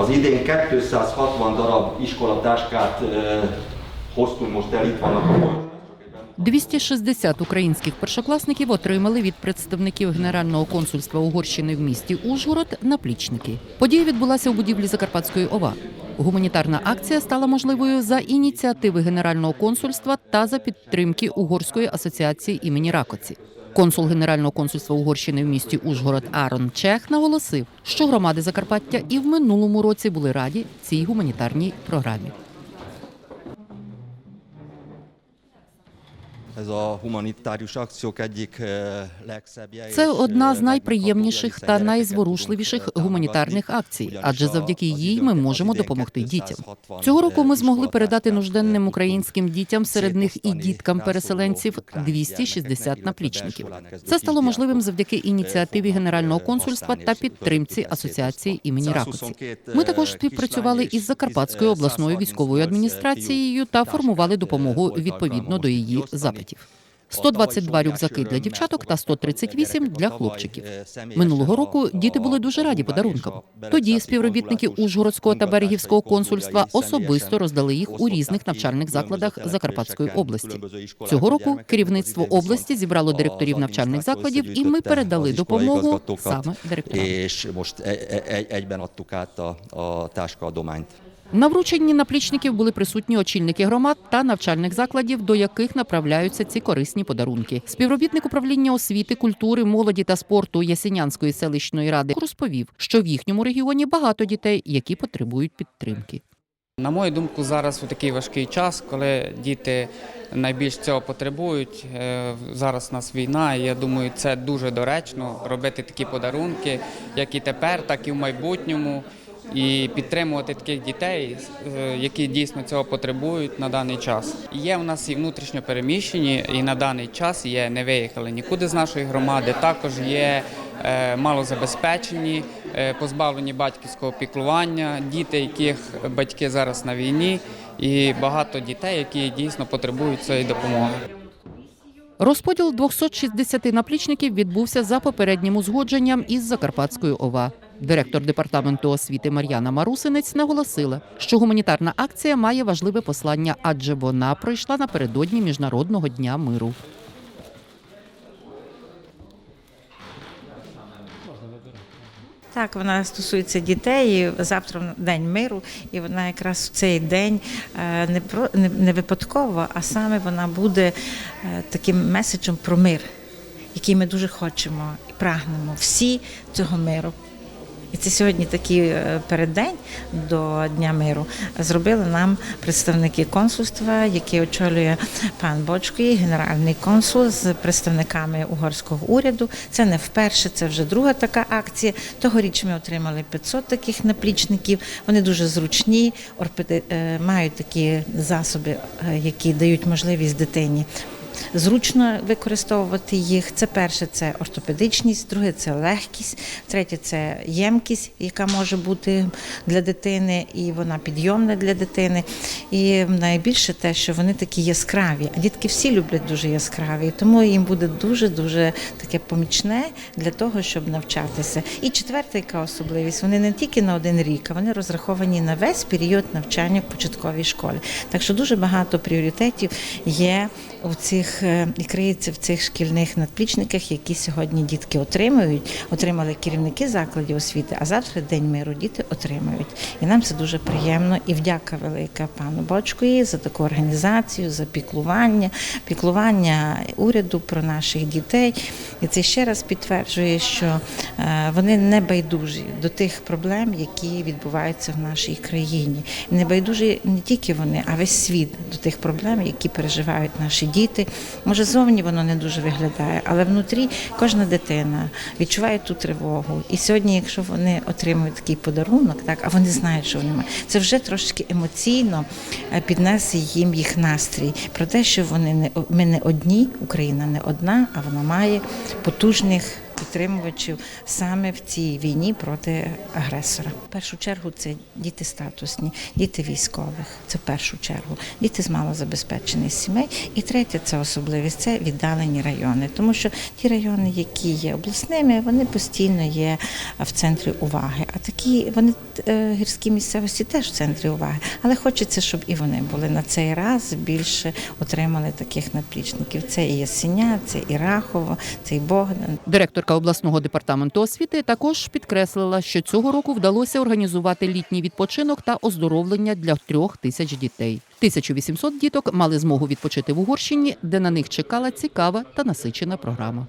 Az idén 260 darab iskolatáskát hoztunk most el, itt vannak a 260 українських першокласників отримали від представників Генерального консульства Угорщини в місті Ужгород наплічники. Подія відбулася у будівлі Закарпатської ОВА. Гуманітарна акція стала можливою за ініціативи Генерального консульства та за підтримки Угорської асоціації імені Ракоці. Консул Генерального консульства Угорщини в місті Ужгород Арон Чех наголосив, що громади Закарпаття і в минулому році були раді цій гуманітарній програмі. Ez a humanitárius akciók egyik legszebbje. Це одна з найприємніших та найзворушливіших гуманітарних акцій, адже завдяки їй ми можемо допомогти дітям. Цього року ми змогли передати нужденним українським дітям, серед них і діткам-переселенців ukrán 260 наплічників. Це стало можливим завдяки ініціативі Генерального консульства та підтримці асоціації імені Ракоці. Ми також співпрацювали із Закарпатською обласною військовою адміністрацією та формували допомогу відповідно до її запитів. 122 рюкзаки для дівчаток та 138 для хлопчиків. Минулого року діти були дуже раді подарункам. Тоді співробітники Ужгородського та Берегівського консульства особисто роздали їх у різних навчальних закладах Закарпатської області. Цього року керівництво області зібрало директорів навчальних закладів, і ми передали допомогу саме директорам. На врученні наплічників були присутні очільники громад та навчальних закладів, до яких направляються ці корисні подарунки. Співробітник управління освіти, культури, молоді та спорту Ясенянської селищної ради розповів, що в їхньому регіоні багато дітей, які потребують підтримки. На мою думку, зараз у такий важкий час, коли діти найбільш цього потребують. е, Зараз у нас війна, і я думаю, це дуже доречно робити такі подарунки, як і тепер, так і в майбутньому. І підтримувати таких дітей, е, які дійсно цього потребують на даний час. Є в нас і внутрішньо переміщені, і на даний час є не виїхали нікуди з нашої громади. Також є е, малозабезпечені, е, позбавлені батьківського піклування, діти, яких батьки зараз на війні, і багато дітей, які дійсно потребують цієї допомоги. Розподіл 260 наплічників відбувся за попереднім узгодженням із Закарпатською ОВА. Директор департаменту освіти Мар'яна Марусинець наголосила, що гуманітарна акція має важливе послання, адже вона пройшла напередодні міжнародного дня миру. Так, вона стосується дітей. і Завтра день миру, і вона якраз в цей день е, не про не, випадково, а саме вона буде е, таким меседжем про мир, який ми дуже хочемо і прагнемо всі цього миру. І це сьогодні такий е, переддень до Дня миру зробили нам представники консульства, які очолює пан Бочкий, генеральний консул з представниками угорського уряду. Це не вперше, це вже друга така акція. Тогоріч ми отримали 500 таких наплічників. Вони дуже зручні, орпеди е, мають такі засоби, е, які дають можливість дитині зручно використовувати їх. Це перше це ортопедичність, друге це легкість, третє це ємкість, яка може бути для дитини, і вона підйомна для дитини. І найбільше те, що вони такі яскраві. А дітки всі люблять дуже яскраві, тому їм буде дуже дуже таке помічне для того, щоб навчатися. І четверта, яка особливість, вони не тільки на один рік, а вони розраховані на весь період навчання в початковій школі. Так що дуже багато пріоритетів є у цих е, і криється в цих шкільних надплічниках, які сьогодні дітки отримують. Отримали керівники закладів освіти, а завтра день миру діти отримують. І нам це дуже приємно. І вдяка велика пану Бочкові за таку організацію, за піклування, піклування уряду про наших дітей. І це ще раз підтверджує, що е, вони не байдужі до тих проблем, які відбуваються в нашій країні. Не байдужі не тільки вони, а весь світ до тих проблем, які переживають наші діти. Може, зовні воно не дуже виглядає, але внутрі кожна дитина відчуває ту тривогу. І сьогодні, якщо вони отримують такий подарунок, так а вони знають, що вони мають, це вже трошки емоційно е, піднесе їм їх настрій про те, що вони не ми не одні, Україна не одна, а вона має потужних підтримувачів саме в цій війні проти агресора. В першу чергу це діти статусні, діти військових. Це в першу чергу, діти з малозабезпечених сімей. І третє це особливість це віддалені райони, тому що ті райони, які є обласними, вони постійно є в центрі уваги. А такі вони е, гірські місцевості теж в центрі уваги. Але хочеться, щоб і вони були на цей раз більше отримали таких наплічників. Це і Ясеня, це і Рахово, це і Богдан. Директорка обласного департаменту освіти також підкреслила, що цього року вдалося організувати літній відпочинок та оздоровлення для трьох тисяч дітей. 1800 діток мали змогу відпочити в Угорщині, де на них чекала цікава та насичена програма.